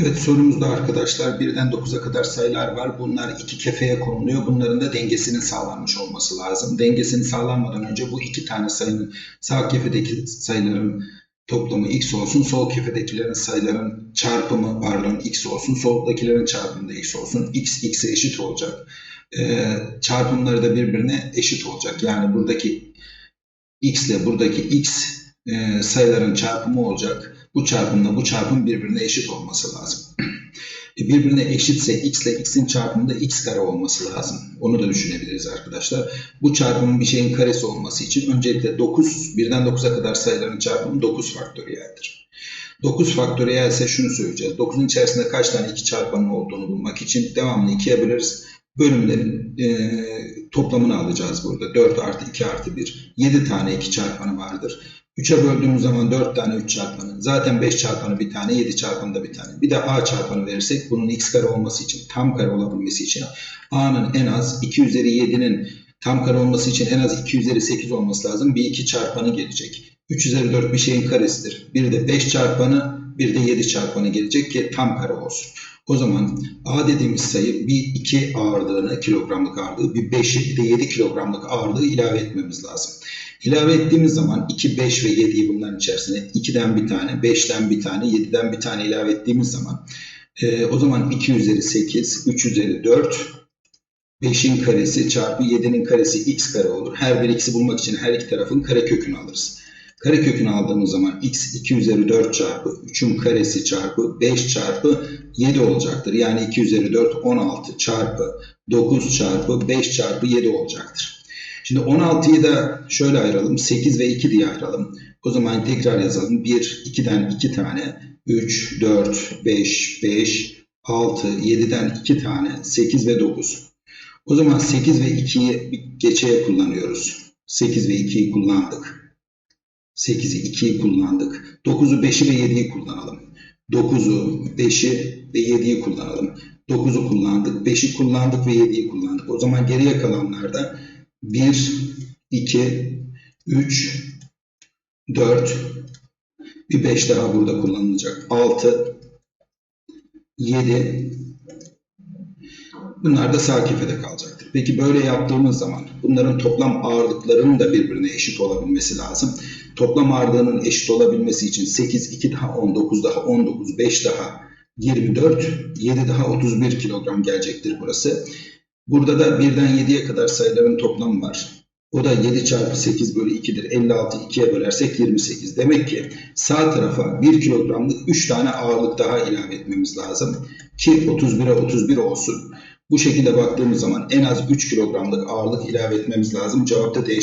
Evet sorumuzda arkadaşlar birden 9'a kadar sayılar var. Bunlar iki kefeye konuluyor. Bunların da dengesinin sağlanmış olması lazım. Dengesinin sağlanmadan önce bu iki tane sayının sağ kefedeki sayıların toplamı x olsun. Sol kefedekilerin sayıların çarpımı pardon x olsun. Soldakilerin çarpımı da x olsun. x x'e eşit olacak. Ee, çarpımları da birbirine eşit olacak. Yani buradaki x ile buradaki x e, sayıların çarpımı olacak. Bu çarpımla bu çarpım birbirine eşit olması lazım. E, birbirine eşitse x ile x'in çarpımı da x kare olması lazım. Onu da düşünebiliriz arkadaşlar. Bu çarpımın bir şeyin karesi olması için öncelikle 9, birden 9'a kadar sayıların çarpımı 9 faktöriyeldir. 9 faktöriyel ise şunu söyleyeceğiz. 9'un içerisinde kaç tane 2 çarpanı olduğunu bulmak için devamlı 2'ye böleriz. Bölümlerin e, toplamını alacağız burada. 4 artı 2 artı 1. 7 tane 2 çarpanı vardır. 3'e böldüğümüz zaman 4 tane 3 çarpanı. Zaten 5 çarpanı bir tane, 7 çarpanı da bir tane. Bir de a çarpanı verirsek bunun x kare olması için, tam kare olabilmesi için a'nın en az 2 üzeri 7'nin tam kare olması için en az 2 üzeri 8 olması lazım. Bir 2 çarpanı gelecek. 3 üzeri 4 bir şeyin karesidir. Bir de 5 çarpanı, bir de 7 çarpanı gelecek ki tam kare olsun. O zaman A dediğimiz sayı bir 2 ağırlığını, kilogramlık ağırlığı, bir 5'i, bir de 7 kilogramlık ağırlığı ilave etmemiz lazım. İlave ettiğimiz zaman 2, 5 ve 7'yi bunların içerisine 2'den bir tane, 5'ten bir tane, 7'den bir tane ilave ettiğimiz zaman e, o zaman 2 üzeri 8, 3 üzeri 4, 5'in karesi çarpı 7'nin karesi x kare olur. Her bir x'i bulmak için her iki tarafın kare kökünü alırız. Kare kökünü aldığımız zaman x 2 üzeri 4 çarpı 3'ün karesi çarpı 5 çarpı 7 olacaktır. Yani 2 üzeri 4 16 çarpı 9 çarpı 5 çarpı 7 olacaktır. Şimdi 16'yı da şöyle ayıralım. 8 ve 2 diye ayıralım. O zaman tekrar yazalım. 1, 2'den 2 tane. 3, 4, 5, 5, 6, 7'den 2 tane. 8 ve 9. O zaman 8 ve 2'yi bir geçeye kullanıyoruz. 8 ve 2'yi kullandık. 8'i 2'yi kullandık. 9'u 5'i ve 7'yi kullanalım. 9'u 5'i ve 7'yi kullanalım. 9'u kullandık, 5'i kullandık ve 7'yi kullandık. O zaman geriye kalanlarda 1, 2, 3, 4, bir 5 daha burada kullanılacak. 6, 7, bunlar da sağ kefede kalacaktır. Peki böyle yaptığımız zaman bunların toplam ağırlıklarının da birbirine eşit olabilmesi lazım. Toplam ağırlığının eşit olabilmesi için 8, 2 daha 19 daha 19, 5 daha 24, 7 daha 31 kilogram gelecektir burası. Burada da 1'den 7'ye kadar sayıların toplamı var. O da 7 çarpı 8 bölü 2'dir. 56 2'ye bölersek 28. Demek ki sağ tarafa 1 kilogramlık 3 tane ağırlık daha ilave etmemiz lazım. Ki 31'e 31 olsun. Bu şekilde baktığımız zaman en az 3 kilogramlık ağırlık ilave etmemiz lazım. Cevap da D.